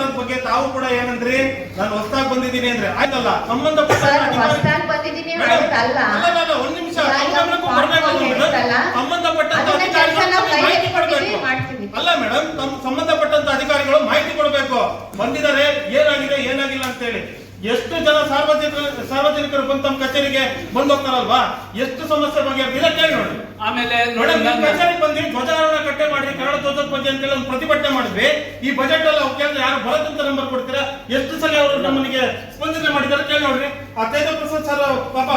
ವಿಚಾರದ ಬಗ್ಗೆ ತಾವು ಕೂಡ ಏನಂದ್ರಿ? ನಾನು ಹೊಸದಾಗಿ ಬಂದಿದ್ದೀನಿ ಅಂದ್ರೆ ಆಯ್ತಲ್ಲ? ಸಂಬಂಧಪಟ್ಟ ಸರ್ ಅಲ್ಲ ಹೊಸ್ದಾಗ್ ಬಂದಿದ್ದೀನಿ ಮೇಡಮ್, ತಮ್ಮ ಅಲ್ಲ, ಅಲ್ಲ, ಅಲ್ಲ, ಒಂದ್ ನಿಮಿಷ ಇವಾಗ ತಮ್ಮ ಗಮನಕ್ಕೂ ಪಾಪ ಬರ್ಬೇಕು ಅದು ಮೇಡಮ್. ಹೇಳ್ತಲ್ಲ, ಸಂಬಂಧಪಟ್ಟಂತ ಅದನ್ನ ಅಧಿಕಾರಿಗಳು ಕೆಲ್ಸ ನಾವು ನಮಗೆ ಮಾಹಿತಿ ಕೈಯಲ್ಲಿ ಕೊಡ್ಬೇಕು ಕೊಟ್ಟಿದ್ದೀವಿ, ಮಾಡ್ತೀವಿ. ಅಲ್ಲ ಮೇಡಮ್ ತಮ್ಮ ಸಂಬಂಧಪಟ್ಟಂತ ಅಧಿಕಾರಿಗಳು ಮಾಹಿತಿ ಕೊಡಬೇಕು ಬಂದಿದ್ದಾರೆ ಏನಾಗಿದೆ ಏನಾಗಿಲ್ಲ ಅಂತೇಳಿ ಎಷ್ಟು ಜನ ಸಾರ್ವಜನಿಕ ಸಾರ್ವಜನಿಕರು ಬಂದು ತಮ್ಮ ಕಚೇರಿಗೆ ಬಂದು ಹೋಗ್ತಾರಲ್ವಾ ಎಷ್ಟು ಸಮಸ್ಯೆ ಬಗ್ಗೆ ಇದೆ ಕೇಳಿ ನೋಡಿ. ಆಮೇಲೆ ನೋಡಿ ಕಚೇರಿಗೆ ಬಂದು ಧ್ವಜಾರೋಹಣ ಕಟ್ಟೆ ಮಾಡಿ ಕನ್ನಡ ಧ್ವಜದ ಬಗ್ಗೆ ಅಂತೇಳಿ ಒಂದು ಪ್ರತಿಭಟನೆ ಮಾಡಿದ್ವಿ. ಈ ಬಜೆಟ್ ಎಲ್ಲ ಕೇಳಿದ್ರೆ ಯಾರು ಬರದಂತ ನಂಬರ್ ಕೊಡ್ತೀರಾ? ಎಷ್ಟು ಸಲ ಅವರು ನಮ್ಮನಿಗೆ ಸ್ಪಂದನೆ ಮಾಡಿದ್ದಾರೆ ಕೇಳಿ ನೋಡ್ರಿ. ಆ ತೇಜ ಪ್ರಸಾದ್ ಸರ್ ಪಾಪ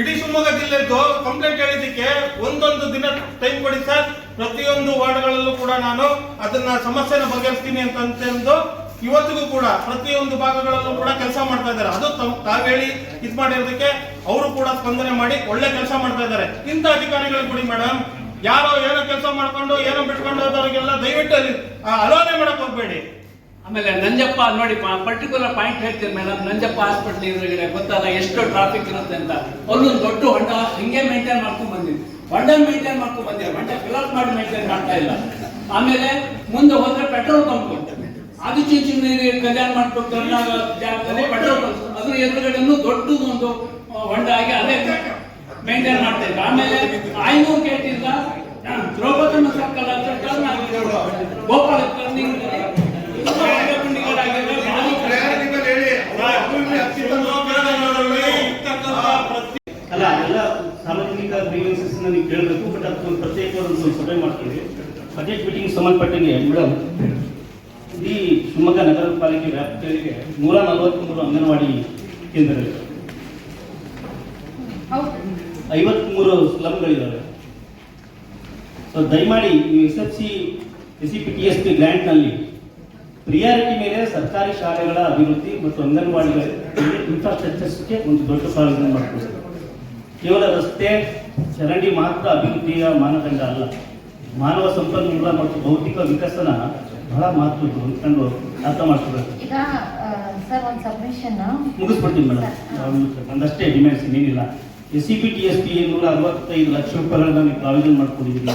ಇಡೀ ಶಿವಮೊಗ್ಗ ಜಿಲ್ಲೆದ್ದು ಕಂಪ್ಲೇಂಟ್ ಹೇಳಿದ್ದಕ್ಕೆ ಒಂದೊಂದು ದಿನ ಟೈಮ್ ಕೊಡಿ ಸರ್. ಪ್ರತಿಯೊಂದು ವಾರ್ಡ್ಗಳಲ್ಲೂ ಕೂಡ ನಾನು ಅದನ್ನ ಸಮಸ್ಯೆನ ಬಗೆಹರಿಸ್ತೀನಿ ಅಂತ ಅಂತಂದು ಇವತ್ತಿಗೂ ಕೂಡ ಪ್ರತಿಯೊಂದು ಭಾಗಗಳಲ್ಲೂ ಕೂಡ ಕೆಲಸ ಮಾಡ್ತಾ ಇದ್ದಾರೆ. ಅದು ತಾವೇಳಿ ಇದ್ ಮಾಡಿರೋದಕ್ಕೆ ಅವರು ಕೂಡ ಸ್ಪಂದನೆ ಮಾಡಿ ಒಳ್ಳೆ ಕೆಲಸ ಮಾಡ್ತಾ ಇದ್ದಾರೆ. ಇಂಥ ಅಧಿಕಾರಿಗಳು ಕೊಡಿ ಮೇಡಮ್ ಯಾರೋ ಏನೋ ಕೆಲಸ ಮಾಡ್ಕೊಂಡು, ಏನೋ ಬಿಟ್ಕೊಂಡು ಹೋದವರಿಗೆಲ್ಲ ದಯವಿಟ್ಟು ಅಲ್ಲಿ ಅಲೋನೆ ಮಾಡಕ್ ಹೋಗ್ಬೇಡಿ. ಆಮೇಲೆ ನಂಜಪ್ಪ ನೋಡಿ ಪರ್ಟಿಕ್ಯುಲರ್ ಪಾಯಿಂಟ್ ಹೇಳ್ತೀನಿ ಮೇಡಮ್ ನಂಜಪ್ಪ ಹಾಸ್ಪಿಟಲ್ ಎದುರುಗಡೆ ಗೊತ್ತಲ್ಲ ಎಷ್ಟು ಟ್ರಾಫಿಕ್ ಇರುತ್ತೆ ಅಂತ. ಅಲ್ಲೊಂದು ದೊಡ್ಡ ಹೊಂಡ ಹಿಂಗೆ ಮೇಂಟೈನ್ ಮಾಡ್ಕೊಂಡ್ ಬಂದಿದ್ವಿ ಹೊಂಡ ಮೇಂಟೈನ್ ಮಾಡ್ಕೊಂಡು ಬಂದಿದ್ದಾರೆ ಹೊಂಡ ಫಿಲಪ್ ಮಾಡಿ ಮೇಂಟೈನ್ ಮಾಡ್ತಾ ಇಲ್ಲ. ಆಮೇಲೆ ಮುಂದೆ ಹೋದ್ರೆ ಪೆಟ್ರೋಲ್ ಪಂಪ್ ಅದು ಚಿಂಚಿನ ಕಲ್ಯಾಣ ಮಾಡ್ಕೊಂಡು ಪಂಪ್ ಅದ್ರ ಎದುರುಗಡೆನು ದೊಡ್ಡದು ಒಂದು ಹೊಂಡ ಆಗಿ ಅದೇ ಮೇಂಟೈನ್ ಮಾಡ್ತಾ ಇದ್ರು. ಆಮೇಲೆ ಐನೂರು ಗೇಟ್ ಇಂದ ದ್ರೌಪದಮ್ಮ ಸರ್ಕಲ್ ಗೋಪಾಲ ಟರ್ನಿಂಗ್ ಅಲ್ಲ ಎಲ್ಲ ಸಾರ್ವಜನಿಕ ಗ್ರೀವೆನ್ಸಸ್ ನೀವು ಕೇಳಬೇಕು ಬಟ್ ಅದಕ್ಕೊಂದು ಪ್ರತ್ಯೇಕವಾದ ಒಂದು ಸಭೆ ಮಾಡ್ತೀವಿ. ಬಜೆಟ್ ಮೀಟಿಂಗ್ ಸಂಬಂಧಪಟ್ಟಂಗೆ ಮೇಡಮ್ ಶಿವಮೊಗ್ಗ ನಗರ ಪಾಲಿಕೆ ವ್ಯಾಪ್ತಿಯಲ್ಲಿ ನೂರ ನಲವತ್ತ್ಮೂರು ಅಂಗನವಾಡಿ ಕೇಂದ್ರಗಳಿವೆ. ಐವತ್ಮೂರು ಸ್ಲಮ್ಗಳಿದ್ದಾವೆ ಸೊ ದಯಮಾಡಿ ನೀವು S F C, S C P T S P ಗ್ರ್ಯಾಂಟ್ನಲ್ಲಿ priority ಮೇಲೆ ಸರ್ಕಾರಿ ಶಾಲೆಗಳ ಅಭಿವೃದ್ಧಿ ಮತ್ತು ಅಂಗನವಾಡಿಗಳ ಇನ್ಫ್ರಾಸ್ಟ್ರಕ್ಚರ್ಸ್ಗೆ ಒಂದು ದೊಡ್ಡ ಪ್ರಾವಿಷನ್ ಮಾಡಬೇಕು ಕೇವಲ ರಸ್ತೆ, ಚರಂಡಿ ಮಾತ್ರ ಅಭಿವೃದ್ಧಿಯ ಮಾನದಂಡ ಅಲ್ಲ. ಮಾನವ ಸಂಪನ್ಮೂಲ ಮತ್ತು ಭೌತಿಕ ವಿಕಸನ ಬಹಳ ಮಹತ್ವದ್ದು ಅಂದ್ಕೊಂಡು ಅರ್ಥ ಮಾಡ್ಕೊಬೇಕು ಈಗ ಸರ್ ಒಂದು ಸಬ್ಮಿಷನ್. ಮುಗಿಸ್ಬಿಡ್ತೀನಿ ಮೇಡಮ್. ಒಂದಷ್ಟೇ ಡಿಮ್ಯಾಂಡ್ಸ್ ಏನಿಲ್ಲ. S C P T S P ನೂರ ಅರವತ್ತೈದು ಲಕ್ಷ ರೂಪಾಯಿಗಳನ್ನ ನೀವು ಪ್ರಾವಿಷನ್ ಮಾಡ್ಕೊಂಡಿದ್ದೀವಿ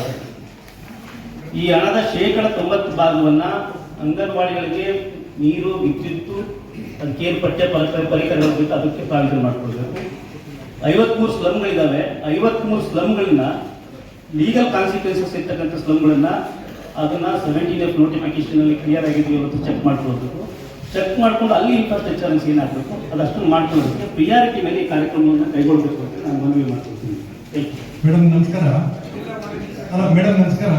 ಈ ಹಣದ ಶೇಕಡ ತೊಂಬತ್ತು ಭಾಗವನ್ನ ಅಂಗನವಾಡಿಗಳಿಗೆ ನೀರು ವಿದ್ಯುತ್ತು ಅದಕ್ಕೆ ಏನು ಪಠ್ಯ ಪರಿ- ಪರಿಕರಗಳು ಬೇಕು ಅದಕ್ಕೆ ಪ್ರಾವಿಷನ್ ಮಾಡ್ಕೊಳ್ಬೇಕು. ಐವತ್ಮೂರು ಸ್ಲಮ್ಗಳಿದ್ದಾವೆ ಐವತ್ಮೂರು ಸ್ಲಮ್ಗಳನ್ನ ಲೀಗಲ್ ಕಾನ್ಸಿಕ್ವೆನ್ಸಸ್ ಇರ್ತಕ್ಕಂಥ ಸ್ಲಮ್ಗಳನ್ನ ಅದನ್ನ ಸೆವೆಂಟೀನ್ ಎಫ್ ನೋಟಿಫಿಕೇಶನ್ ಅಲ್ಲಿ ಕ್ಲಿಯರ್ ಆಗಿದೆಯೋ ಅಂತ ಚೆಕ್ ಮಾಡ್ಕೊಳ್ಬೇಕು. ಚೆಕ್ ಮಾಡ್ಕೊಂಡು ಅಲ್ಲಿ ಇನ್ಫ್ರಾಸ್ಟ್ರಕ್ಚರ್ ಏನಾಗಬೇಕು ಅದಷ್ಟು ಮಾಡ್ಕೊಳ್ಳೋದಕ್ಕೆ ಪ್ರಿಯಾರಿಟಿ ಮೇಲೆ ಈ ಕಾರ್ಯಕ್ರಮವನ್ನು ಕೈಗೊಳ್ಳಬೇಕು ಅಂತ ನಾನು ಮನವಿ ಮಾಡ್ಕೊಳ್ತೀನಿ. ಥ್ಯಾಂಕ್ ಯು ಮೇಡಮ್ ನಮಸ್ಕಾರ. ಅಲ್ಲ ಮೇಡಮ್ ನಮಸ್ಕಾರ.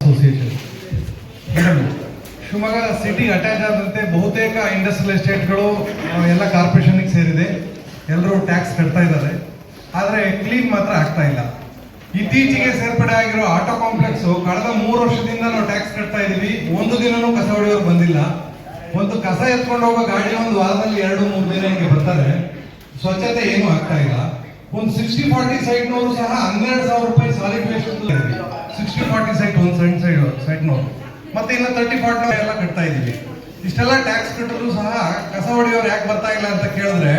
Association madam Shivamogga city attach ಆದಂತೆ ಬಹುತೇಕ ಇಂಡಸ್ಟ್ರಿಯಲ್ ಎಸ್ಟೇಟ್ಗಳು ಎಲ್ಲ ಕಾರ್ಪೊರೇಷನ್ಗೆ ಸೇರಿದೆ. ಎಲ್ಲರೂ ಟ್ಯಾಕ್ಸ್ ಕಟ್ತಾ ಇದ್ದಾರೆ. ಆದರೆ ಕ್ಲೀನ್ ಮಾತ್ರ ಆಗ್ತಾ ಇಲ್ಲ. ಇತ್ತೀಚೆಗೆ ಸೇರ್ಪಡೆ ಆಗಿರೋ ಆಟೋ ಕಾಂಪ್ಲೆಕ್ಸ್ ಕಳೆದ ಮೂರು ವರ್ಷದಿಂದ ನಾವು ಟ್ಯಾಕ್ಸ್ ಕಟ್ತಾ ಇದೀವಿ. ಒಂದು ದಿನನೂ ಕಸ ಹೊಡೆಯೋರು ಬಂದಿಲ್ಲ. ಒಂದು ಕಸ ಎತ್ಕೊಂಡು ಹೋಗೋ ಗಾಡಿ ಒಂದು ವಾರದಲ್ಲಿ ಎರಡು, ಮೂರು ದಿನ ಹಿಂಗೆ ಬರ್ತಾರೆ. ಸ್ವಚ್ಛತೆ ಏನು ಆಗ್ತಾ ಇಲ್ಲ. ಒಂದು ಸಿಕ್ಸ್ಟಿ ಫಾರ್ಟಿ ಸೈಟ್ನವರು ಸಹ ಹನ್ನೆರಡು ಸಾವಿರ ರೂಪಾಯಿ ಸಾಲಿಡ್ ಸಿಕ್ಸ್ಟಿ ಫಾರ್ಟಿ ಸೈಟ್, ಒಂದು ಸೈಡ್ ಸೈಡ್, ಸೈಟ್ನವರು. ಮತ್ತೆ ಇನ್ನು ತರ್ಟಿ ಫಾರ್ಟಿ ಎಲ್ಲ ಕಟ್ತಾ ಇದೀವಿ ಇಷ್ಟೆಲ್ಲ ಟ್ಯಾಕ್ಸ್ ಕಟ್ಟಿದ್ರು ಸಹ ಕಸ ಹೊಡೆಯೋರು ಯಾಕೆ ಬರ್ತಾ ಇಲ್ಲ ಅಂತ ಕೇಳಿದ್ರೆ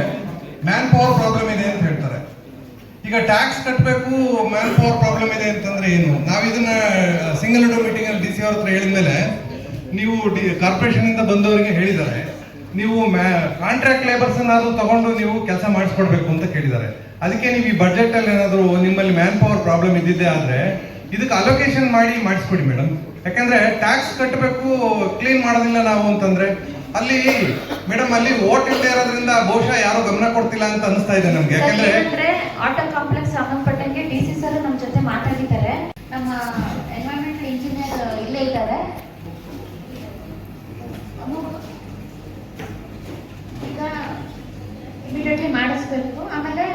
ಮ್ಯಾನ್ ಪವರ್ ಪ್ರಾಬ್ಲಮ್ ಇದೆ ಅಂತ ಹೇಳ್ತಾರೆ ಈಗ ಟ್ಯಾಕ್ಸ್ ಕಟ್ಟಬೇಕು ಮ್ಯಾನ್ ಪವರ್ ಪ್ರಾಬ್ಲಮ್ ಇದೆ ಅಂತಂದ್ರೆ ಏನು? ನಾವು ಇದನ್ನ ಸಿಂಗಲ್ ವಿಂಡೋ ಮೀಟಿಂಗ್ ಅಲ್ಲಿ ಡಿ ಸಿ ಅವ್ರ ಹತ್ರ ಹೇಳಿದ್ಮೇಲೆ, ನೀವು ಕಾರ್ಪೊರೇಷನ್ ಇಂದ ಬಂದವರಿಗೆ ಹೇಳಿದ್ದಾರೆ. ನೀವು ಕಾಂಟ್ರಾಕ್ಟ್ ಲೇಬರ್ಸ್ ಅನ್ನಾದ್ರೂ ತಗೊಂಡು ನೀವು ಕೆಲಸ ಮಾಡಿಸ್ಕೊಡ್ಬೇಕು ಅಂತ ಕೇಳಿದ್ದಾರೆ. ಅದಕ್ಕೆ ನೀವು ಈ ಬಜೆಟ್ ಅಲ್ಲಿ ಏನಾದ್ರು ನಿಮ್ಮಲ್ಲಿ ಮ್ಯಾನ್ ಪವರ್ ಪ್ರಾಬ್ಲಮ್ ಇದ್ದಿದ್ದೆ ಆದ್ರೆ, ಇದಕ್ಕೆ ಅಲೋಕೇಶನ್ ಮಾಡಿ ಮಾಡಿಸ್ಕೊಡಿ ಮೇಡಮ್ ಯಾಕಂದ್ರೆ ಟ್ಯಾಕ್ಸ್ ಕಟ್ಟಬೇಕು ಕ್ಲೀನ್ ಮಾಡೋದಿಲ್ಲ ನಾವು ಅಂತಂದ್ರೆ, ಅಲ್ಲಿ ಮೇಡಮ್ ಅಲ್ಲಿ ಓಟ್ ಇಲ್ಲದೆ ಇರೋದ್ರಿಂದ ಬಹುಶಃ ಯಾರು ಗಮನ ಕೊಡ್ತಿಲ್ಲ ಅಂತ ಅನಿಸ್ತಾ ಇದೆ ನಮ್ಗೆ. ಯಾಕಂದ್ರೆ ಆಟೋ ಕಾಂಪ್ಲೆಕ್ಸ್ ಸಂಬಂಧಪಟ್ಟಂಗೆ ಡಿ ಸಿ ಸರ್ ನಮ್ಮ ಜೊತೆ ಮಾತಾಡಿದ್ದಾರೆ. ನಮ್ಮ ಎನ್ವೈರನ್ಮೆಂಟಲ್ ಇಂಜಿನಿಯರ್ ಇಲ್ಲೇ ಇದ್ದಾರೆ. ಈಗ ಇಮಿಡಿಯೇಟ್ಲಿ ಮಾಡಿಸ್ಬೇಕು. ಆಮೇಲೆ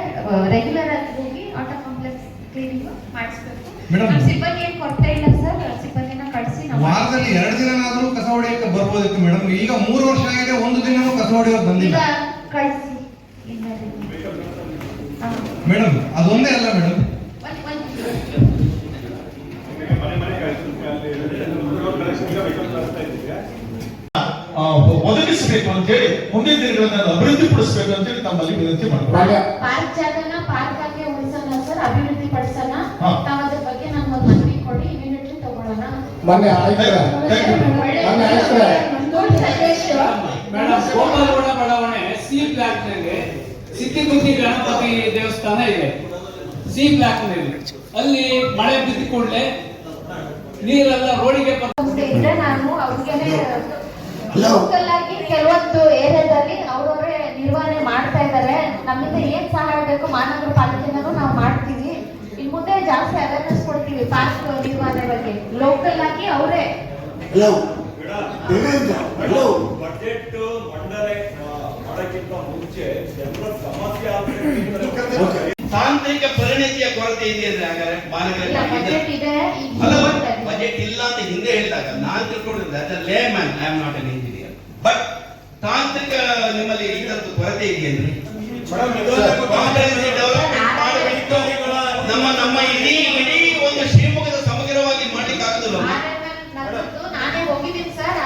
ರೆಗ್ಯುಲರ್ ಆಗಿ ಹೋಗಿ ಆಟೋ ಕಾಂಪ್ಲೆಕ್ಸ್ ಕ್ಲೀನಿಂಗ್ ಮಾಡಿಸ್ಬೇಕು. ನಮ್ಮ ಸಿಬ್ಬಂದಿ ಏನು ಕೊರತೆ ಇಲ್ಲ ಸರ್. ಸಿಬ್ಬಂದಿನ ಕಳಿಸಿ ನಾವು ವಾರದಲ್ಲಿ ಎರಡು ದಿನನಾದ್ರೂ ಕಸ ಹೊಡೆಯಕ್ಕೆ ಬರ್ಬೋದಿತ್ತು ಮೇಡಮ್. ಈಗ ಮೂರು ವರ್ಷ ಆಗಿದೆ ಒಂದು ದಿನನೂ ಕಸ ಹೊಡೆಯೋರು ಈಗ ಬಂದಿಲ್ಲ ಕಳಿಸಿ ಮೇಡಮ್ ಅದೊಂದೇ ಅಲ್ಲ ಮೇಡಮ್ ಒದಗಿಸಬೇಕು ಒದಗಿಸಬೇಕು ಅಂತೇಳಿ ಮುಂದಿನ ದಿನಗಳನ್ನ ಅಭಿವೃದ್ಧಿ ಪಡಿಸಬೇಕು ಅಂತೇಳಿ ತಮ್ಮಲ್ಲಿ ವಿನಂತಿ ಮಾಡ್ತಾರೆ ಪಾರ್ಕ್ ಜಾಗನ ಪಾರ್ಕ್ ಆಗಿ ಉಳಿಸೋಣ ಸರ್ ಅಭಿವೃದ್ಧಿ ಪಡಿಸೋಣ ಹಾ. ತಾವ್ ಅದ್ರ ಬಗ್ಗೆ ನಮ್ಗೆ ಒಂದು ಮನವಿ ಕೊಡಿ ಇಮಿಡಿಯೇಟ್ಲಿ ತಗೊಳ್ಳೋಣ. ಮೊನ್ನೆ ಆಯ್ತು. ಮೊನ್ನೆ ಆಯ್ತು ಗುಡ್ ಸಜೆಷನ್ ಸಿದ್ಧಿಬುದ್ಧಿ ಗಣಪತಿ ದೇವಸ್ಥಾನ ಇದೆ. ಸಿ ಬ್ಲಾಕ್ನಲ್ಲಿ ಅಲ್ಲಿ ಮಳೆ ಬಿದ್ದ ಕೂಡಲೇ ನೀರೆಲ್ಲ ರೋಡಿಗೆ ಇದ್ರೆ ನಾನು ಅವ್ರಿಗೆ ಲೋಕಲ್ ಆಗಿ ಕೆಲವೊಂದು ಏರಿಯಾದಲ್ಲಿ ಅವರವರೇ ನಿರ್ವಹಣೆ ಮಾಡ್ತಾ ಇದ್ದಾರೆ. ನಮ್ಮಿಂದ ಏನ್ ಸಹಾಯ ಬೇಕು ಮಹಾನಗರ ಪಾಲಿಕೆನೂ ನಾವು ಮಾಡ್ತೀವಿ. ಇನ್ ಮುಂದೆ ಜಾಸ್ತಿ ಅವೇರ್ನೆಸ್ ಕೊಡ್ತೀವಿ ಫಾಸ್ಟ್ ನಿರ್ವಹಣೆ ಬಗ್ಗೆ. ಲೋಕಲ್ ಆಗಿ ಅವರೇ. ಹಲೋ ಮಾಡೋಕ್ಕಿಂತ ಮುಂಚೆ ಜನರ ಸಮಸ್ಯೆ ಆಗ್ತದೆ ತಾಂತ್ರಿಕ ಪರಿಣತಿಯ ಕೊರತೆ ಇದೆ ಅಂದ್ರೆ ಹಾಗಾದ್ರೆ ಇಲ್ಲ ಬಜೆಟ್ ಇಲ್ಲ ಅಂತ ಹಿಂದೆ ಹೇಳಿದಾಗ ನಾನು ತಿಳ್ಕೊಂಡಿದ್ದೆ ಅದ layman I am not an engineer but ತಾಂತ್ರಿಕ ನಿಮ್ಮಲ್ಲಿ ಇದರದ್ದು ಕೊರತೆ ಇದೆ ಅಂದ್ರೆ ನಮ್ಮ ನಮ್ಮ ಇಡೀ ಇಡೀ ಒಂದು ಶಿವಮೊಗ್ಗದ ಸಮಗ್ರವಾಗಿ ಮಾಡ್ಲಿಕ್ಕೆ ಆಗುದಿಲ್ಲ ನಾನೇ ಹೋಗಿದ್ದೀನಿ ಸರ್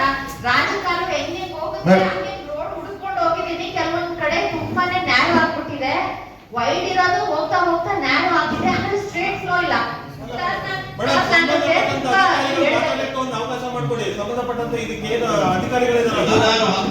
ರಾಜಕಾರಣ ಹೆಂಗೆ ಹೋಗುತ್ತೆ ಮೇಡಮ್. ಹಂಗೆ ರೋಡ್ ಹುಡುಕೊಂಡು ಹೋಗಿದ್ದೀನಿ ಕೆಲವೊಂದ್ ಕಡೆ ತುಂಬಾನೇ ನ್ಯಾರೋ ಆಗ್ಬಿಟ್ಟಿದೆ ವೈಡ್ ಇರೋದು ಹೋಗ್ತಾ ಹೋಗ್ತಾ ನ್ಯಾರೋ ಆಗಿದೆ ಅಂದ್ರೆ ಸ್ಟ್ರೇಟ್ ಫ್ಲೋ ಇಲ್ಲ ಸರ್, ನಾನ್ ಮೇಡಮ್ first standard ಗೆ ತುಂಬಾ ಹೇಳ್ದೆ. ಮಾತಾಡಲಿಕ್ಕೆ ಒಂದು ಅವಕಾಶ ಮಾಡಿಕೊಡಿ ಸಂಬಂಧಪಟ್ಟಂತೆ ಇದಕ್ಕೆ ಏನು ಅಧಿಕಾರಿಗಳಿದ್ದಾರೆ?